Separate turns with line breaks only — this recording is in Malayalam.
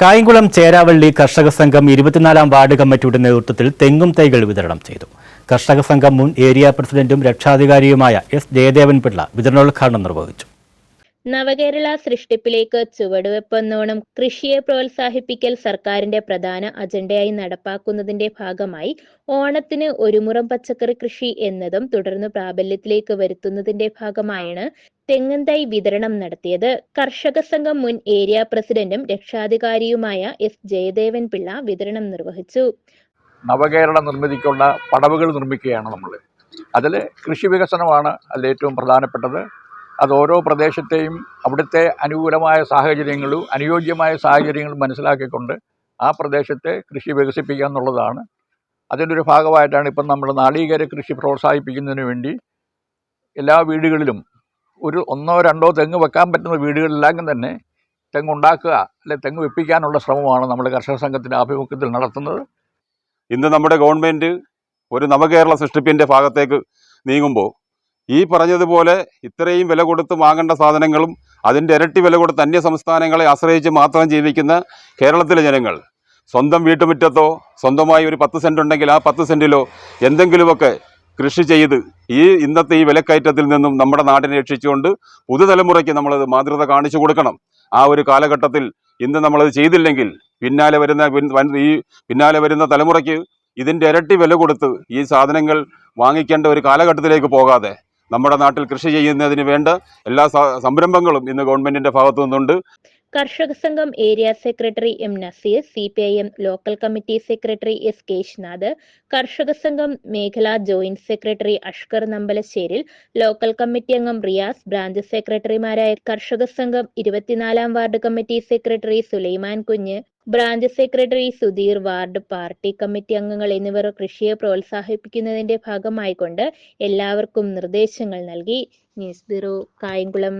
കായംകുളം ചേരാവള്ളി കർഷക സംഘം ഇരുപത്തിനാലാം വാർഡ് കമ്മിറ്റിയുടെ നേതൃത്വത്തിൽ തെങ്ങും തൈകൾ വിതരണം ചെയ്തു. കർഷക സംഘം മുൻ ഏരിയ പ്രസിഡന്റും രക്ഷാധികാരിയുമായ എസ് ജയദേവൻ പിള്ള വിതരണോദ്ഘാടനം നിർവഹിച്ചു.
നവകേരള സൃഷ്ടിപ്പിലേക്ക് ചുവടുവെപ്പെന്നോണം കൃഷിയെ പ്രോത്സാഹിപ്പിക്കൽ സർക്കാരിന്റെ പ്രധാന അജണ്ടയായി നടപ്പാക്കുന്നതിന്റെ ഭാഗമായി ഓണത്തിന് ഒരുമുറം പച്ചക്കറി കൃഷി എന്നതും തുടർന്ന് പ്രാബല്യത്തിലേക്ക് വരുത്തുന്നതിന്റെ ഭാഗമായാണ് തെങ്ങന്തൈ വിതരണം നടത്തിയത്. കർഷക സംഘം മുൻ ഏരിയ പ്രസിഡന്റും രക്ഷാധികാരിയുമായ എസ്. ജയദേവൻ പിള്ള വിതരണം നിർവഹിച്ചു.
നവകേരള നിർമ്മിതിക്കുള്ള പടവുകൾ നിർമ്മിക്കുകയാണ് നമ്മൾ. അതിൽ കൃഷി വികസനമാണ് അതിൽ ഏറ്റവും പ്രധാനപ്പെട്ടത്. അത് ഓരോ പ്രദേശത്തെയും അവിടുത്തെ അനുകൂലമായ സാഹചര്യങ്ങളും അനുയോജ്യമായ സാഹചര്യങ്ങളും മനസ്സിലാക്കിക്കൊണ്ട് ആ പ്രദേശത്തെ കൃഷി വികസിപ്പിക്കുക എന്നുള്ളതാണ്. അതിന്റെ ഒരു ഭാഗമായിട്ടാണ് ഇപ്പം നമ്മൾ നാളികേര കൃഷി പ്രോത്സാഹിപ്പിക്കുന്നതിന് വേണ്ടി എല്ലാ വീടുകളിലും ഒരു ഒന്നോ രണ്ടോ തെങ്ങ് വെക്കാൻ പറ്റുന്ന വീടുകളിലെല്ലാം തന്നെ തെങ്ങ് ഉണ്ടാക്കുക അല്ലെ തെങ്ങ് വെപ്പിക്കാനുള്ള ശ്രമമാണ് നമ്മൾ കർഷക സംഘത്തിന്റെ ആഭിമുഖ്യത്തിൽ നടത്തുന്നത്.
ഇന്ന് നമ്മുടെ ഗവൺമെന്റ് ഒരു നവകേരള സൃഷ്ടിപ്പിന്റെ ഭാഗത്തേക്ക് നീങ്ങുമ്പോൾ ഈ പറഞ്ഞതുപോലെ ഇത്രയും വില കൊടുത്ത് വാങ്ങേണ്ട സാധനങ്ങളും അതിന്റെ ഇരട്ടി വില കൊടുത്ത് അന്യ സംസ്ഥാനങ്ങളെ ആശ്രയിച്ച് മാത്രം ജീവിക്കുന്ന കേരളത്തിലെ ജനങ്ങൾ സ്വന്തം വീട്ടുമുറ്റത്തോ സ്വന്തമായി ഒരു പത്ത് സെന്റ് ഉണ്ടെങ്കിൽ ആ പത്ത് സെന്റിലോ എന്തെങ്കിലുമൊക്കെ കൃഷി ചെയ്ത് ഈ ഇന്നത്തെ ഈ വിലക്കയറ്റത്തിൽ നിന്നും നമ്മുടെ നാടിനെ രക്ഷിച്ചുകൊണ്ട് പുതുതലമുറയ്ക്ക് നമ്മളത് മാതൃത കാണിച്ചു കൊടുക്കണം. ആ ഒരു കാലഘട്ടത്തിൽ ഇന്ന് നമ്മളത് ചെയ്തില്ലെങ്കിൽ പിന്നാലെ വരുന്ന ഈ പിന്നാലെ വരുന്ന തലമുറയ്ക്ക് ഇതിന്റെ ഇരട്ടി വില കൊടുത്ത് ഈ സാധനങ്ങൾ വാങ്ങിക്കേണ്ട ഒരു കാലഘട്ടത്തിലേക്ക് പോകാതെ നമ്മുടെ നാട്ടിൽ കൃഷി ചെയ്യുന്നതിന് വേണ്ട എല്ലാ സംരംഭങ്ങളും ഇന്ന് ഗവൺമെന്റിന്റെ ഭാഗത്തു നിന്നുണ്ട്.
കർഷക സംഘം area secretary M Naseer C P I M local committee secretary S Keshnath കർഷക സംഘം മേഖലാ ജോയിന്റ് സെക്രട്ടറി അഷ്കർ നമ്പലശ്ശേരിൽ ലോക്കൽ കമ്മിറ്റി അംഗം റിയാസ് ബ്രാഞ്ച് സെക്രട്ടറിമാരായ കർഷക സംഘം ഇരുപത്തിനാലാം ward committee secretary Sulaiman Kunju branch secretary Sudheer ward party committee അംഗങ്ങൾ എന്നിവർ കൃഷിയെ പ്രോത്സാഹിപ്പിക്കുന്നതിന്റെ ഭാഗമായിക്കൊണ്ട് എല്ലാവർക്കും നിർദ്ദേശങ്ങൾ നൽകി. News bureau Kayamkulam.